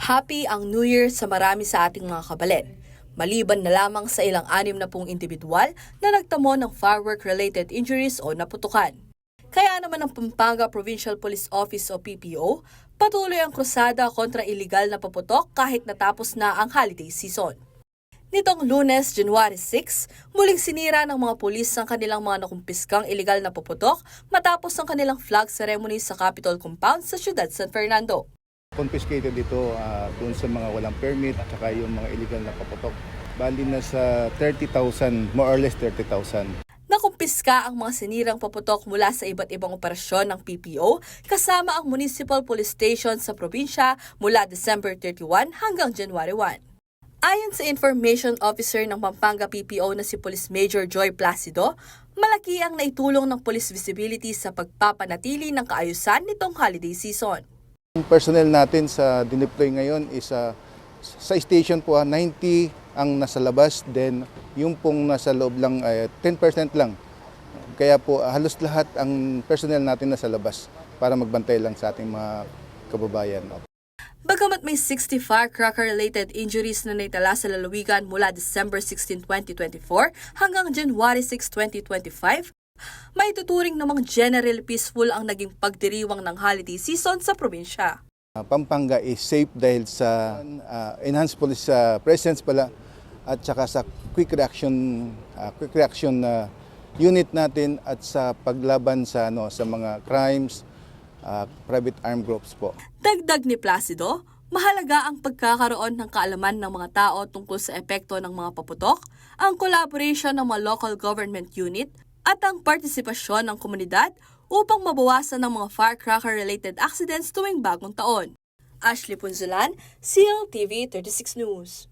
Happy ang New Year sa marami sa ating mga kabalet. Maliban na lamang sa ilang anim na pong individual na nagtamo ng firework-related injuries o naputukan. Kaya naman ang Pampanga Provincial Police Office o PPO, patuloy ang krusada kontra iligal na paputok kahit natapos na ang holiday season. Nitong lunes, January 6, muling sinira ng mga pulis ang kanilang mga nakumpiskang iligal na paputok matapos ang kanilang flag ceremony sa Capitol Compound sa siyudad San Fernando. Confiscated ito ah, dun sa mga walang permit at saka yung mga illegal na paputok. Bali na sa 30,000, more or less 30,000. Nakumpiska ang mga sinirang paputok mula sa iba't ibang operasyon ng PPO kasama ang Municipal Police Station sa probinsya mula December 31 hanggang January 1. Ayon sa Information Officer ng Pampanga PPO na si Police Major Joy Placido, malaki ang naitulong ng police visibility sa pagpapanatili ng kaayusan nitong holiday season. Yung personnel natin sa dineploy ngayon is ah, sa station po ah, 90 ang nasa labas, then yung pong nasa loob lang ay 10% lang. Kaya po ah, halos lahat ang personnel natin nasa labas para magbantay lang sa ating mga kababayan. Bagamat may 60 firecracker-related injuries na naitala sa lalawigan mula December 16, 2024 hanggang January 6, 2025, may tuturing namang general peaceful ang naging pagdiriwang ng holiday season sa probinsya. Ah, Pampanga is safe dahil sa ah, enhanced police ah, presence pala at saka sa quick reaction ah, quick reaction na unit natin at sa paglaban sa ano sa mga crimes ah, private armed groups po. Dagdag ni Placido, mahalaga ang pagkakaroon ng kaalaman ng mga tao tungkol sa epekto ng mga paputok, ang collaboration ng mga local government unit, at ang partisipasyon ng komunidad upang mabawasan ang mga firecracker-related accidents tuwing bagong taon. Ashley Punzulan, CLTV 36 News.